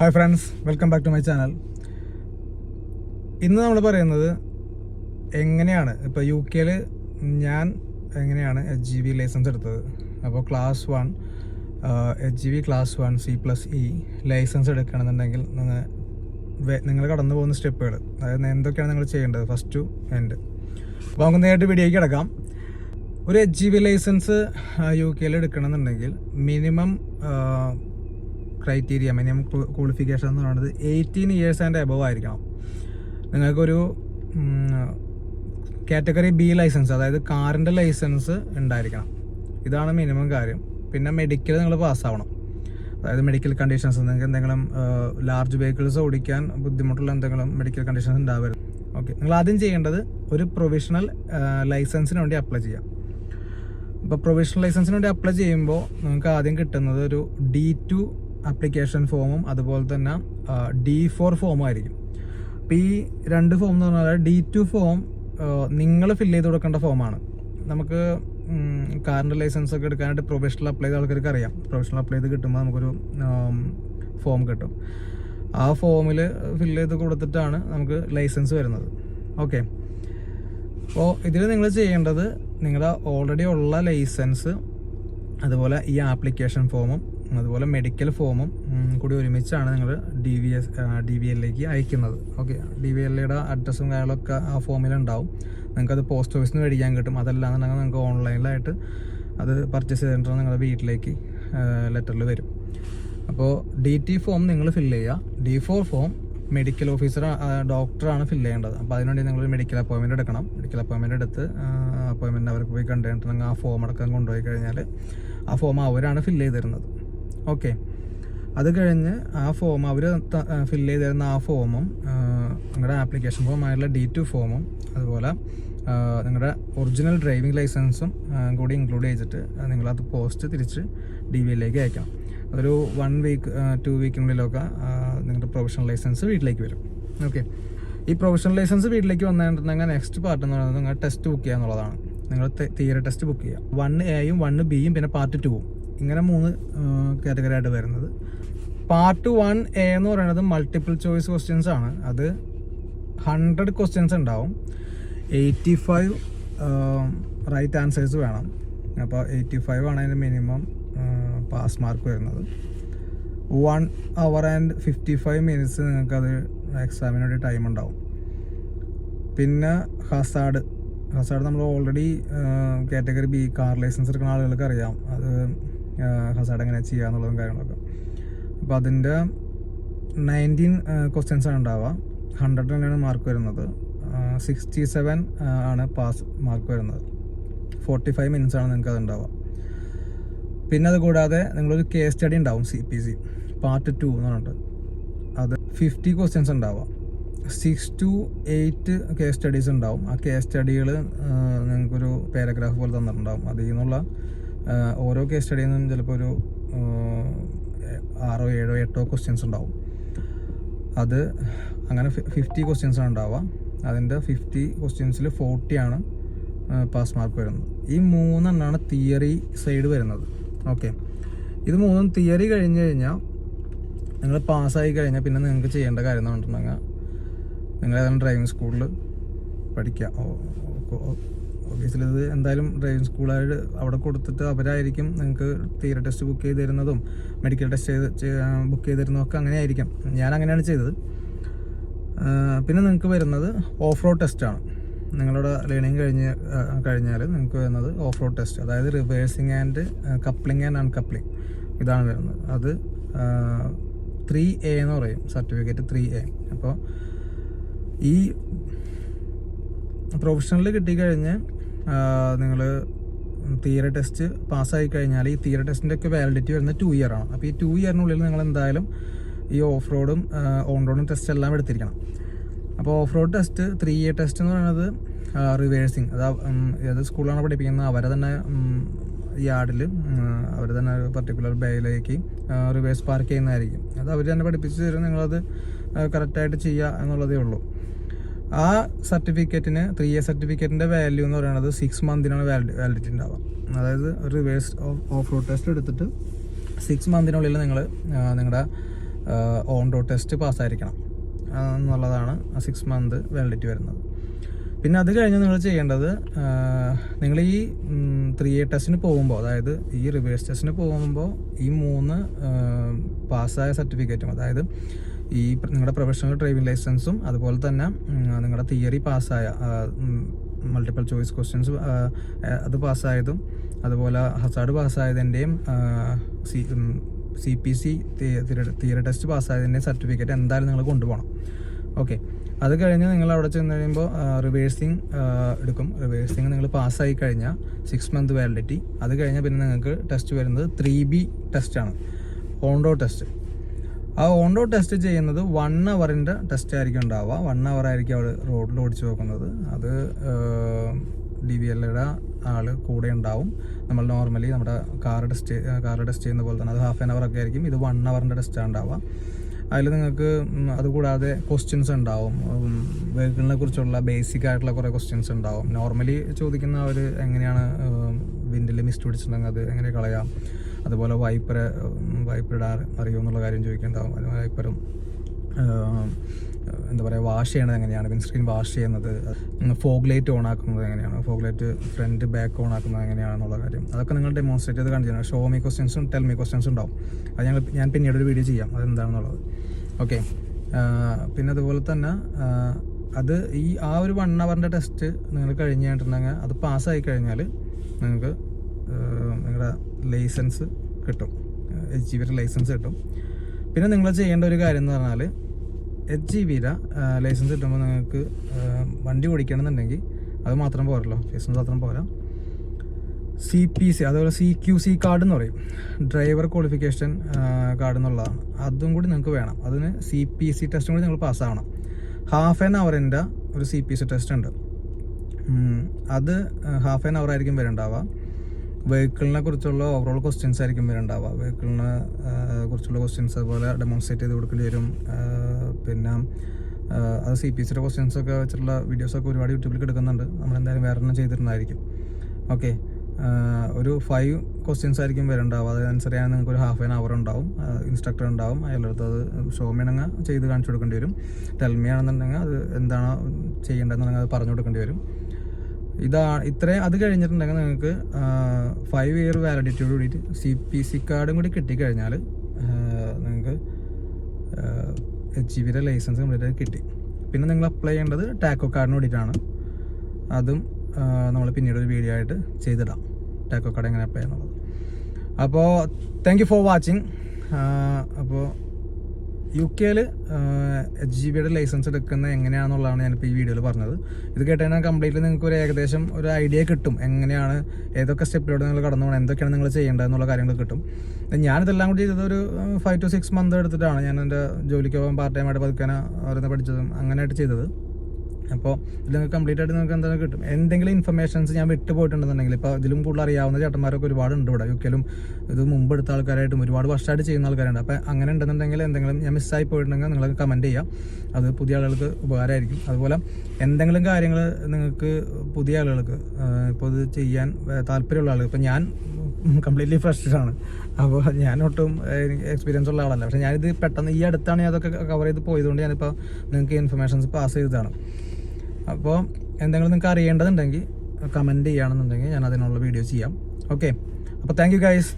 Hi friends welcome back to my channel. ഇന്ന് നമ്മൾ പറയുന്നത് എങ്ങനെയാണ് ഇപ്പോൾ യു കെയിൽ ഞാൻ എങ്ങനെയാണ് എച്ച് ജി ബി ലൈസൻസ് എടുത്തത്? അപ്പോൾ class one H G B class one C plus E license എടുക്കണമെന്നുണ്ടെങ്കിൽ നിങ്ങൾ നിങ്ങൾ കടന്നു പോകുന്ന സ്റ്റെപ്പുകൾ അതായത് എന്തൊക്കെയാണ് നിങ്ങൾ ചെയ്യേണ്ടത്? ഫസ്റ്റ് ടു എൻഡ് അപ്പോൾ നമുക്ക് നേരിട്ട് വീഡിയോയ്ക്ക് കിടക്കാം. ഒരു H G B licence U കെയിൽ എടുക്കണമെന്നുണ്ടെങ്കിൽ മിനിമം ക്രൈറ്റീരിയ മിനിമം ക്വാളിഫിക്കേഷൻ എന്ന് പറയുന്നത് എയ്റ്റീൻ ഇയേഴ്സ് ആൻഡ് എബവ് ആയിരിക്കണം. നിങ്ങൾക്കൊരു കാറ്റഗറി ബി ലൈസൻസ് അതായത് കാറിന്റെ ലൈസൻസ് ഉണ്ടായിരിക്കണം. ഇതാണ് മിനിമം കാര്യം. പിന്നെ മെഡിക്കൽ നിങ്ങൾ പാസ്സാവണം അതായത് മെഡിക്കൽ കണ്ടീഷൻസ് നിങ്ങൾക്ക് എന്തെങ്കിലും ലാർജ് വെഹിക്കിൾസ് ഓടിക്കാൻ ബുദ്ധിമുട്ടുള്ള എന്തെങ്കിലും മെഡിക്കൽ കണ്ടീഷൻസ് ഉണ്ടാവരുത്. ഓക്കെ നിങ്ങൾ ആദ്യം ചെയ്യേണ്ടത് ഒരു പ്രൊവിഷണൽ ലൈസൻസിന് വേണ്ടി അപ്ലൈ ചെയ്യാം. അപ്പോൾ പ്രൊവിഷണൽ ലൈസൻസിന് വേണ്ടി അപ്ലൈ ചെയ്യുമ്പോൾ നിങ്ങൾക്ക് ആദ്യം കിട്ടുന്നത് ഒരു ഡി ടു ആപ്ലിക്കേഷൻ ഫോമും അതുപോലെ തന്നെ ഡി ഫോർ ഫോമും ആയിരിക്കും. അപ്പോൾ ഈ രണ്ട് ഫോം എന്ന് പറഞ്ഞാൽ ഡി ടു ഫോം നിങ്ങൾ ഫില്ല് ചെയ്ത് കൊടുക്കേണ്ട ഫോമാണ് നമുക്ക് കാറിന്റെ ലൈസൻസ് ഒക്കെ എടുക്കാനായിട്ട് പ്രൊഫഷണൽ അപ്ലൈ ചെയ്ത ആൾക്കാർക്ക് അറിയാം. പ്രൊഫഷണൽ അപ്ലൈ ചെയ്ത് കിട്ടുമ്പോൾ നമുക്കൊരു ഫോം കിട്ടും. ആ ഫോമിൽ ഫില്ല് ചെയ്ത് കൊടുത്തിട്ടാണ് നമുക്ക് ലൈസൻസ് വരുന്നത്. ഓക്കെ അപ്പോൾ ഇതിൽ നിങ്ങൾ ചെയ്യേണ്ടത് നിങ്ങളുടെ ഓൾറെഡി ഉള്ള ലൈസൻസ് അതുപോലെ ഈ ആപ്ലിക്കേഷൻ ഫോമും അതുപോലെ മെഡിക്കൽ ഫോമും കൂടി ഒരുമിച്ചാണ് നിങ്ങൾ D V S D V എല്ലിലേക്ക് അയക്കുന്നത്. ഓക്കെ ഡി വി എല്ലയുടെ അഡ്രസ്സും കാര്യങ്ങളൊക്കെ ആ ഫോമിലുണ്ടാവും നിങ്ങൾക്കത് പോസ്റ്റ് ഓഫീസിൽ നിന്ന് മേടിക്കാൻ കിട്ടും. അതല്ലാന്നുണ്ടെങ്കിൽ നിങ്ങൾക്ക് ഓൺലൈനിലായിട്ട് അത് പർച്ചേസ് ചെയ്തിട്ട് നിങ്ങളുടെ വീട്ടിലേക്ക് ലെറ്ററിൽ വരും. അപ്പോൾ ഡി ടി ഫോം നിങ്ങൾ ഫില്ല് ചെയ്യുക D four form medical officer ഡോക്ടറാണ് ഫില്ല് ചെയ്യേണ്ടത്. അപ്പോൾ അതിനുവേണ്ടി നിങ്ങൾ മെഡിക്കൽ അപ്പോയിൻമെന്റ് എടുക്കണം. മെഡിക്കൽ അപ്പോയിൻമെന്റ് എടുത്ത് അപ്പോയിൻമെന്റ് അവർക്ക് പോയി നിങ്ങൾ ആ ഫോം അടക്കം കൊണ്ടുപോയി കഴിഞ്ഞാൽ ആ ഫോം അവരാണ് ഫില്ല് ചെയ്ത് തരുന്നത് ഓക്കെ. അത് കഴിഞ്ഞ് ആ ഫോം അവർ ഫില്ല് ചെയ്ത് തരുന്ന ആ ഫോമും നിങ്ങളുടെ ആപ്ലിക്കേഷൻ ഫോമായിട്ടുള്ള ഡി ടു ഫോമും അതുപോലെ നിങ്ങളുടെ ഒറിജിനൽ ഡ്രൈവിംഗ് ലൈസൻസും കൂടി ഇൻക്ലൂഡ് ചെയ്തിട്ട് നിങ്ങളത് പോസ്റ്റ് തിരിച്ച് ഡി വി എല്ലേക്ക് അയക്കണം. അതൊരു വൺ വീക്ക് ടു വീക്കിനുള്ളിലൊക്കെ നിങ്ങളുടെ പ്രൊഫഷണൽ ലൈസൻസ് വീട്ടിലേക്ക് വരും. ഓക്കെ. ഈ പ്രൊഫഷണൽ ലൈസൻസ് വീട്ടിലേക്ക് വന്നിട്ടുണ്ടെങ്കിൽ നെക്സ്റ്റ് പാർട്ട് എന്ന് പറയുന്നത് നിങ്ങൾ ടെസ്റ്റ് ബുക്ക് ചെയ്യുക എന്നുള്ളതാണ് നിങ്ങൾ തിയറി ടെസ്റ്റ് ബുക്ക് ചെയ്യുക വൺ എയും വൺ ബിയും പിന്നെ പാർട്ട് ടുവും ഇങ്ങനെ മൂന്ന് കാറ്റഗറി ആയിട്ട് വരുന്നത്. പാർട്ട് വൺ എ എന്ന് പറയുന്നത് മൾട്ടിപ്പിൾ ചോയ്സ് ക്വസ്റ്റ്യൻസ് ആണ്. അത് ഹൺഡ്രഡ് ക്വസ്റ്റ്യൻസ് ഉണ്ടാവും. എയ്റ്റി ഫൈവ് റൈറ്റ് ആൻസേഴ്സ് വേണം. അപ്പോൾ എയ്റ്റി ഫൈവ് ആണ് അതിന്റെ മിനിമം പാസ് മാർക്ക് വരുന്നത്. One hour and fifty five minutes നിങ്ങൾക്കത് എക്സാമിന് വേണ്ടി ടൈം ഉണ്ടാവും. പിന്നെ ഹസാഡ് ഹസാഡ് നമ്മൾ already category B car license എടുക്കുന്ന ആളുകൾക്ക് അറിയാം. അത് ഹസാഡ് എങ്ങനെ ചെയ്യുക എന്നുള്ളതും കാര്യങ്ങളൊക്കെ. അപ്പോൾ അതിന്റെ നയന്റീൻ ക്വസ്റ്റ്യൻസ് ആണ് ഉണ്ടാവുക. ഹൺഡ്രഡ് തന്നെയാണ് മാർക്ക് വരുന്നത്. സിക്സ്റ്റി സെവൻ ആണ് പാസ് മാർക്ക് വരുന്നത്. ഫോർട്ടി ഫൈവ് മിനിറ്റ്സ് ആണ് നിങ്ങൾക്ക് അത് ഉണ്ടാവുക. പിന്നെ അത് കൂടാതെ നിങ്ങളൊരു കേസ് സ്റ്റഡി ഉണ്ടാവും C P C part two എന്ന് പറഞ്ഞിട്ട്. അത് ഫിഫ്റ്റി ക്വസ്റ്റ്യൻസ് ഉണ്ടാവുക. Six two eight case studies ഉണ്ടാവും. ആ കേസ് സ്റ്റഡികൾ നിങ്ങൾക്കൊരു പാരഗ്രാഫ് പോലെ തന്നിട്ടുണ്ടാവും. അതിൽ നിന്നുള്ള ഓരോ കേസ് സ്റ്റഡിയിൽ നിന്നും ചിലപ്പോൾ ഒരു ആറോ ഏഴോ എട്ടോ ക്വസ്റ്റ്യൻസ് ഉണ്ടാവും. അത് അങ്ങനെ ഫിഫ്റ്റി ക്വസ്റ്റ്യൻസ് ആണ് ഉണ്ടാവുക. അതിന്റെ ഫിഫ്റ്റി ക്വസ്റ്റ്യൻസിൽ ഫോർട്ടിയാണ് പാസ് മാർക്ക് വരുന്നത്. ഈ മൂന്നെണ്ണമാണ് തിയറി സൈഡ് വരുന്നത്. ഓക്കെ ഇത് മൂന്നും തിയറി കഴിഞ്ഞ് കഴിഞ്ഞാൽ നിങ്ങൾ പാസ്സായി കഴിഞ്ഞാൽ പിന്നെ നിങ്ങൾക്ക് ചെയ്യേണ്ട കാര്യം എന്ന് പറഞ്ഞിട്ടുണ്ടെങ്കിൽ നിങ്ങൾ ഡ്രൈവിംഗ് സ്കൂളിൽ പഠിക്കുക ഒബിയസ്ലി ഇത് എന്തായാലും ഡ്രൈവിംഗ് സ്കൂളായിട്ട് അവിടെ കൊടുത്തിട്ട് അവരായിരിക്കും നിങ്ങൾക്ക് തിയറി ടെസ്റ്റ് ബുക്ക് ചെയ്ത് തരുന്നതും മെഡിക്കൽ ടെസ്റ്റ് ചെയ്ത് ബുക്ക് ചെയ്ത് അങ്ങനെ ആയിരിക്കും ഞാൻ അങ്ങനെയാണ് ചെയ്തത് പിന്നെ നിങ്ങൾക്ക് വരുന്നത് ഓഫ് റോഡ് ടെസ്റ്റാണ് നിങ്ങളുടെ ലേണിംഗ് കഴിഞ്ഞ് കഴിഞ്ഞാൽ നിങ്ങൾക്ക് വരുന്നത് ഓഫ് റോഡ് ടെസ്റ്റ് അതായത് reversing and coupling and uncoupling ഇതാണ് വരുന്നത്. അത് ത്രീ എ എന്ന് പറയും സർട്ടിഫിക്കറ്റ് ത്രീ എ അപ്പോൾ ഈ പ്രൊഫഷണൽ കിട്ടിക്കഴിഞ്ഞ് നിങ്ങൾ തിയറി ടെസ്റ്റ് പാസ്സായി കഴിഞ്ഞാൽ ഈ തിയറി ടെസ്റ്റിന്റെ ഒക്കെ വാലിഡിറ്റി വരുന്നത് ടു ഇയർ ആണ്. അപ്പോൾ ഈ ടു ഇയറിനുള്ളിൽ നിങ്ങൾ എന്തായാലും ഈ ഓഫ് റോഡും ഓൺ റോഡും ടെസ്റ്റ് എല്ലാം എടുത്തിരിക്കണം. അപ്പോൾ off road test three year test എന്ന് പറയുന്നത് റിവേഴ്സിങ് അത് ഏത് സ്കൂളിലാണ് പഠിപ്പിക്കുന്നത് അവരെ തന്നെ യാർഡിൽ അവർ തന്നെ ഒരു പർട്ടിക്കുലർ ബേയിലേക്ക് റിവേഴ്സ് പാർക്ക് ചെയ്യുന്നതായിരിക്കും. അത് അവർ തന്നെ പഠിപ്പിച്ച് തരും നിങ്ങളത് കറക്റ്റായിട്ട് ചെയ്യുക എന്നുള്ളതേ ഉള്ളൂ. ആ സർട്ടിഫിക്കറ്റിന് ത്രീ ഇയർ സർട്ടിഫിക്കറ്റിന്റെ വാല്യൂ എന്ന് പറയുന്നത് സിക്സ് മന്തിനാണ് വാലിഡി വാലിഡിറ്റി ഉണ്ടാവുക അതായത് റിവേഴ്സ് ഓഫ് റോഡ് ടെസ്റ്റ് എടുത്തിട്ട് സിക്സ് മന്തിനുള്ളിൽ നിങ്ങൾ നിങ്ങളുടെ ഓൺ റോഡ് ടെസ്റ്റ് പാസ്സായിരിക്കണം. എന്നുള്ളതാണ് ആ സിക്സ് മന്ത് വാലിഡിറ്റി വരുന്നത്. പിന്നെ അത് കഴിഞ്ഞ് നിങ്ങൾ ചെയ്യേണ്ടത് നിങ്ങൾ ഈ ത്രീ എ ടെസ്റ്റിന് പോകുമ്പോൾ അതായത് ഈ റിവേഴ്സ് ടെസ്റ്റിന് പോകുമ്പോൾ ഈ മൂന്ന് പാസ്സായ സർട്ടിഫിക്കറ്റും അതായത് ഈ നിങ്ങളുടെ പ്രൊഫഷണൽ ഡ്രൈവിംഗ് ലൈസൻസും അതുപോലെ തന്നെ നിങ്ങളുടെ തിയറി പാസ്സായ മൾട്ടിപ്പിൾ ചോയ്സ് ക്വസ്റ്റ്യൻസ് അത് പാസ്സായതും അതുപോലെ hazard പാസ്സായതിന്റെയും C C P C theory test പാസ്സായതിന്റെയും certificate എന്തായാലും നിങ്ങൾ കൊണ്ടുപോകണം ഓക്കെ അത് കഴിഞ്ഞ് നിങ്ങൾ അവിടെ ചെന്ന് കഴിയുമ്പോൾ റിവേഴ്സിങ് എടുക്കും. റിവേഴ്സിങ് നിങ്ങൾ പാസ്സായി കഴിഞ്ഞാൽ സിക്സ് മന്ത് വാലിഡിറ്റി അത് കഴിഞ്ഞാൽ പിന്നെ നിങ്ങൾക്ക് ടെസ്റ്റ് വരുന്നത് ത്രീ ബി ടെസ്റ്റാണ് ഓൺഡോ ടെസ്റ്റ് ആ ഓണ്ടോ ടെസ്റ്റ് ചെയ്യുന്നത് വൺ അവറിന്റെ ടെസ്റ്റ് ആയിരിക്കും ഉണ്ടാവുക. വൺ അവർ ആയിരിക്കും അവർ റോഡിൽ ഓടിച്ച് നോക്കുന്നത് അത് ഡി വി എല്ലയുടെ ആൾ കൂടെ ഉണ്ടാവും. നമ്മൾ നോർമലി നമ്മുടെ കാർ ടെസ്റ്റ് കാർ ടെസ്റ്റ് ചെയ്യുന്ന പോലെ തന്നെ അത് ഹാഫ് ആൻ അവർ ഒക്കെ ആയിരിക്കും. ഇത് വൺ അവറിന്റെ ടെസ്റ്റാണ് ഉണ്ടാവുക. അതിൽ നിങ്ങൾക്ക് അതുകൂടാതെ ക്വസ്റ്റ്യൻസ് ഉണ്ടാവും. വെഹിക്കിളിനെ കുറിച്ചുള്ള ബേസിക് ആയിട്ടുള്ള കുറേ ക്വസ്റ്റ്യൻസ് ഉണ്ടാവും. നോർമലി ചോദിക്കുന്ന അവർ എങ്ങനെയാണ് വിൻഡിൽ മിസ്റ്റ് പിടിച്ചിട്ടുണ്ടെങ്കിൽ അത് എങ്ങനെ കളയാം? അതുപോലെ വൈപ്പർ വൈപ്പർ ഇടാൻ അറിയുമോ എന്നുള്ള കാര്യം ചോദിക്കേണ്ടാവും അതുപോലെ വൈപ്പറും എന്താ പറയുക വാഷ് ചെയ്യണത് എങ്ങനെയാണ്? വിൻസ്ക്രീൻ വാഷ് ചെയ്യുന്നത് ഫോഗ് ലൈറ്റ് ഓൺ ആക്കുന്നത് എങ്ങനെയാണ്? Fog light front back on ആക്കുന്നത് എങ്ങനെയാണെന്നുള്ള കാര്യം. അതൊക്കെ നിങ്ങൾ ഡെമോൺസ്ട്രേറ്റ് ചെയ്ത് കാണിച്ചു ഷോ മീ ക്വസ്റ്റ്യൻസും ടെൽ മീ ക്വസ്റ്റ്യൻസും ഉണ്ടാവും. അത് ഞങ്ങൾ ഞാൻ പിന്നീട് ഒരു വീഡിയോ ചെയ്യാം. അതെന്താണെന്നുള്ളത്. ഓക്കെ. പിന്നെ അതുപോലെ തന്നെ അത് ഈ ആ ഒരു വൺ അവറിന്റെ ടെസ്റ്റ് നിങ്ങൾ കഴിഞ്ഞിട്ടുണ്ടെങ്കിൽ അത് പാസ്സായി കഴിഞ്ഞാൽ നിങ്ങൾക്ക് നിങ്ങളുടെ ലൈസൻസ് കിട്ടും. എച്ച് ജി ബിയുടെ ലൈസൻസ് കിട്ടും. പിന്നെ നിങ്ങൾ ചെയ്യേണ്ട ഒരു കാര്യം എന്ന് പറഞ്ഞാൽ എച്ച് ജി ബിയുടെ ലൈസൻസ് കിട്ടുമ്പോൾ നിങ്ങൾക്ക് വണ്ടി ഓടിക്കണമെന്നുണ്ടെങ്കിൽ അത് മാത്രം പോരല്ലോ. ലൈസൻസ് മാത്രം പോരാ. സി പി സി അതുപോലെ സി ക്യു സി കാർഡ് എന്ന് പറയും. ഡ്രൈവർ ക്വാളിഫിക്കേഷൻ കാർഡ് എന്നുള്ളതാണ്. അതും കൂടി നിങ്ങൾക്ക് വേണം. അതിന് സി പി സി ടെസ്റ്റും കൂടി നിങ്ങൾ പാസ്സാവണം ഹാഫ് ആൻ അവറിന്റെ ഒരു സി പി സി ടെസ്റ്റ് ഉണ്ട്. അത് ഹാഫ് ആൻ അവർ ആയിരിക്കും വരുന്നുണ്ടാവുക വെഹിക്കിളിനെ കുറിച്ചുള്ള ഓവറോൾ ക്വസ്റ്റ്യൻസ് ആയിരിക്കും വരുന്നുണ്ടാവുക വെഹിക്കിളിനെ കുറിച്ചുള്ള ക്വസ്റ്റ്യൻസ് അതുപോലെ ഡെമോൺസ്ട്രേറ്റ് ചെയ്ത് കൊടുക്കേണ്ടി വരും. പിന്നെ അത് സി പി സിയുടെ ക്വസ്റ്റ്യൻസ് ഒക്കെ വെച്ചിട്ടുള്ള വീഡിയോസൊക്കെ ഒരുപാട് യൂട്യൂബിൽ എടുക്കുന്നുണ്ട് നമ്മൾ എന്തായാലും വേറെ എണ്ണം ചെയ്തിട്ടുണ്ടായിരിക്കും ഓക്കെ ഒരു ഫൈവ് ക്വസ്റ്റ്യൻസ് ആയിരിക്കും വരുന്നുണ്ടാവും അത് ആൻസർ ചെയ്യാൻ നിങ്ങൾക്ക് ഒരു ഹാഫ് ആൻ അവർ ഉണ്ടാവും. ഇൻസ്ട്രക്ടർ ഉണ്ടാവും. അയാളടുത്ത് അത് ഷോ ചെയ്യണമെങ്കിൽ ചെയ്ത് കാണിച്ചു കൊടുക്കേണ്ടി വരും. ടെൽമി ആണെന്നുണ്ടെങ്കിൽ അത് എന്താണോ ചെയ്യേണ്ടതെന്നുണ്ടെങ്കിൽ അത് പറഞ്ഞു കൊടുക്കേണ്ടി വരും. ഇതാ ഇത്രയും അത് കഴിഞ്ഞിട്ടുണ്ടെങ്കിൽ നിങ്ങൾക്ക് ഫൈവ് ഇയർ വാലിഡിറ്റിയോട് കൂടിയിട്ട് സി പി സി കാർഡും കൂടി കിട്ടിക്കഴിഞ്ഞാൽ നിങ്ങൾക്ക് എച്ച് ജി ബിയുടെ ലൈസൻസ് കംപ്ലീറ്റ് കിട്ടി. പിന്നെ നിങ്ങൾ അപ്ലൈ ചെയ്യേണ്ടത് ടാക്കോ കാർഡിന് വേണ്ടിയിട്ടാണ്. അതും നമ്മൾ പിന്നീട് ഒരു വീഡിയോ ആയിട്ട് ചെയ്തിടാം. ടാക്കോ കാർഡ് എങ്ങനെ അപ്ലൈ ചെയ്യുന്നുള്ളത്. അപ്പോൾ താങ്ക് യു ഫോർ വാച്ചിങ് അപ്പോൾ യു കെയിൽ എച്ച് ജി ബിയുടെ ലൈസൻസ് എടുക്കുന്നത് എങ്ങനെയാണെന്നുള്ളതാണ് ഞാനിപ്പോൾ ഈ വീഡിയോയിൽ പറഞ്ഞത്. ഇത് കേട്ടുകഴിഞ്ഞാൽ കംപ്ലീറ്റ്ലി നിങ്ങൾക്ക് ഒരു ഏകദേശം ഒരു ഐഡിയ കിട്ടും എങ്ങനെയാണ് ഏതൊക്കെ സ്റ്റെപ്പിലൂടെ നിങ്ങൾ കടന്നു പോകണം എന്തൊക്കെയാണ് നിങ്ങൾ ചെയ്യേണ്ടത് എന്നുള്ള കാര്യങ്ങൾ കിട്ടും. ഞാനിതെല്ലാം കൂടി ചെയ്തത് ഒരു ഫൈവ് ടു സിക്സ് മന്ത് എടുത്തിട്ടാണ് ഞാൻ എന്റെ ജോലിക്ക് പോകാൻ പാർട്ട് ടൈമായിട്ട് ആയിട്ട് ഓരോന്ന് പഠിച്ചതും അങ്ങനെയായിട്ട് ചെയ്തത്. അപ്പോൾ ഇത് നിങ്ങൾക്ക് കംപ്ലീറ്റ് ആയിട്ട് നിങ്ങൾക്ക് എന്താണ് കിട്ടും. എന്തെങ്കിലും ഇൻഫർമേഷൻസ് ഞാൻ വിട്ടു പോയിട്ടുണ്ടെന്നുണ്ടെങ്കിൽ ഇപ്പോൾ ഇതിലും കൂടുതൽ അറിയാവുന്ന ചേട്ടന്മാരൊക്കെ ഒരുപാടുണ്ട് ഇവിടെ. ഒരിക്കലും ഇത് മുമ്പ് എടുത്ത ആൾക്കാരായിട്ടും ഒരുപാട് വർഷമായിട്ട് ചെയ്യുന്ന ആൾക്കാരുണ്ട്. അപ്പോൾ അങ്ങനെ ഉണ്ടെന്നുണ്ടെങ്കിൽ എന്തെങ്കിലും ഞാൻ മിസ്സായി പോയിട്ടുണ്ടെങ്കിൽ നിങ്ങൾ കമന്റ് ചെയ്യാം. അത് പുതിയ ആളുകൾക്ക് ഉപകാരമായിരിക്കും. അതുപോലെ എന്തെങ്കിലും കാര്യങ്ങൾ നിങ്ങൾക്ക് പുതിയ ആളുകൾക്ക് ഇപ്പോൾ ഇത് ചെയ്യാൻ താല്പര്യമുള്ള ആളുകൾ. ഇപ്പോൾ ഞാൻ കംപ്ലീറ്റ്ലി ഫ്രഷ് ആണ്. അപ്പോൾ ഞാൻ ഒട്ടും എക്സ്പീരിയൻസ് ഉള്ള ആളല്ല. പക്ഷേ ഞാനിത് പെട്ടെന്ന് ഈ അടുത്താണ് ഞാൻ അതൊക്കെ കവർ ചെയ്ത് പോയതുകൊണ്ട് ഞാനിപ്പോൾ നിങ്ങൾക്ക് ഇൻഫർമേഷൻസ് പാസ് ചെയ്തതാണ്. അപ്പോൾ എന്തെങ്കിലും നിങ്ങൾക്ക് അറിയേണ്ടതുണ്ടെങ്കിൽ കമന്റ് ചെയ്യുകയാണെന്നുണ്ടെങ്കിൽ ഞാൻ അതിനുള്ള വീഡിയോ ചെയ്യാം. ഓക്കെ അപ്പോൾ താങ്ക് യു ഗൈസ്